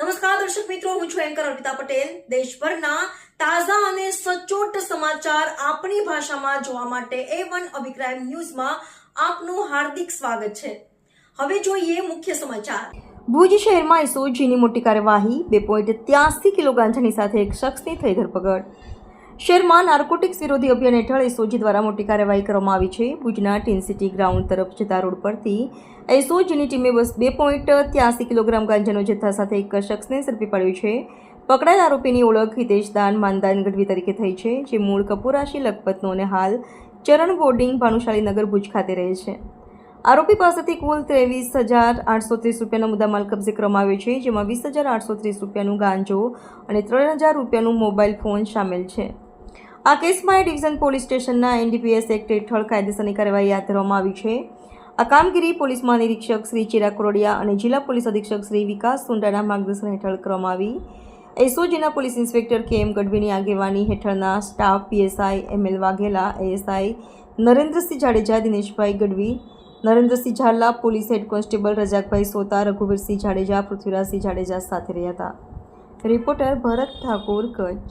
નમસ્કાર, દર્શક મિત્રો, હું છું એન્કર અર્પિતા પટેલ. દેશભરના તાજા અને સચોટ સમાચાર આપણી ભાષામાં જોવા માટે એ વન અભિક્રાઇમ ન્યૂઝમાં આપનું હાર્દિક સ્વાગત છે. હવે જોઈએ મુખ્ય સમાચાર. ભુજ શહેરમાં એસઓજીની મોટી કાર્યવાહી, બે પોઈન્ટ ત્યાસી કિલો ગાંજાની સાથે એક શખ્સની થઈ ધરપકડ. શહેરમાં નાર્કોટિક્સ વિરોધી અભિયાન હેઠળ એસઓજી દ્વારા મોટી કાર્યવાહી કરવામાં આવી છે. ભુજના ટીન સિટી ગ્રાઉન્ડ તરફ જતા રોડ પરથી એસઓજીની ટીમે બસ બે પોઈન્ટ ત્યાસી કિલોગ્રામ ગાંજાનો જથ્થા સાથે એક શખ્સને ઝડપી પાડ્યો છે. પકડાયેલ આરોપીની ઓળખ હિતેશ દાન માનદાન ગઢવી તરીકે થઈ છે, જે મૂળ કપૂરાશી, લખપતનો અને હાલ ચરણ બોર્ડિંગ ભાનુશાળી નગર ભુજ ખાતે રહે છે. આરોપી પાસેથી કુલ ત્રેવીસ હજાર આઠસો ત્રીસ રૂપિયાનો મુદ્દામાલ કબજે કરવામાં આવ્યો છે, જેમાં વીસ હજાર આઠસો ત્રીસ રૂપિયાનું ગાંજો અને ત્રણ હજાર રૂપિયાનું મોબાઈલ ફોન સામેલ છે. આ કેસમાં ડિવિઝન પોલીસ સ્ટેશનના એનડીપીએસ એક્ટ હેઠળ કાયદેસરની કાર્યવાહી હાથ ધરવામાં આવી છે. આ કામગીરી પોલીસ મહાનિરીક્ષક શ્રી ચિરાગ કોરોડિયા અને જિલ્લા પોલીસ અધિક્ષક શ્રી વિકાસ સુંડાના માર્ગદર્શન હેઠળ કરવામાં આવી. એસઓજીના પોલીસ ઇન્સ્પેક્ટર કે એમ ગઢવીની આગેવાની હેઠળના staff PSI M L Vaghela, ASI Narendrasinh Jadeja, Dineshbhai Gadhvi, Narendrasinh Zala, police head constable Rajakbhai Sota, Raghuvirsinh Jadeja, Prithvirajsinh Jadeja સાથે રહ્યા હતા. રિપોર્ટર ભરત ઠાકોર, કચ્છ.